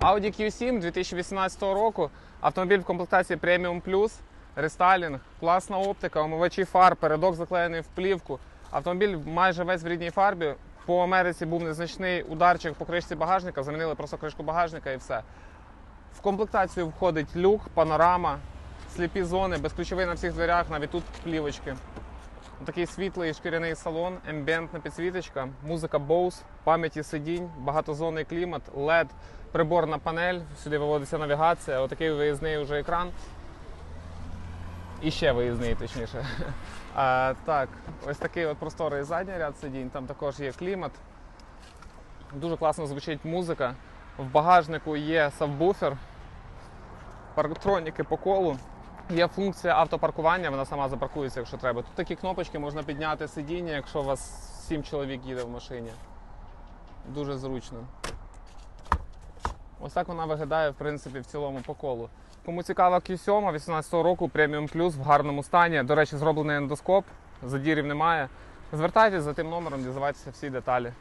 Audi Q7 2018 року. Автомобіль в комплектації Premium Plus, рестайлінг, класна оптика, омивачі фар, передок заклеєний в плівку. Автомобіль майже весь в рідній фарбі. По Америці був незначний ударчик по кришці багажника, замінили просто кришку багажника і все. В комплектацію входить люк, панорама, сліпі зони, безключовий на всіх дверях, навіть тут плівочки. Такий світлий шкіряний салон, ембієнтна підсвіточка, музика Bose, пам'яті сидінь, багатозонний клімат, LED, приборна панель, сюди виводиться навігація, отакий виїзний вже екран. І ще виїзний, точніше. А, так, ось такий от просторий задній ряд сидінь, там також є клімат. Дуже класно звучить музика. В багажнику є сабвуфер, парктроніки по колу. Є функція автопаркування, вона сама запаркується, якщо треба. Тут такі кнопочки можна підняти сидіння, якщо у вас сім чоловік їде в машині. Дуже зручно. Ось так вона виглядає, в принципі, в цілому по колу. Кому цікава Q7 18 року Premium Plus в гарному стані. До речі, зроблений ендоскоп, задірів немає. Звертайтесь за тим номером, дізнавайтеся всі деталі.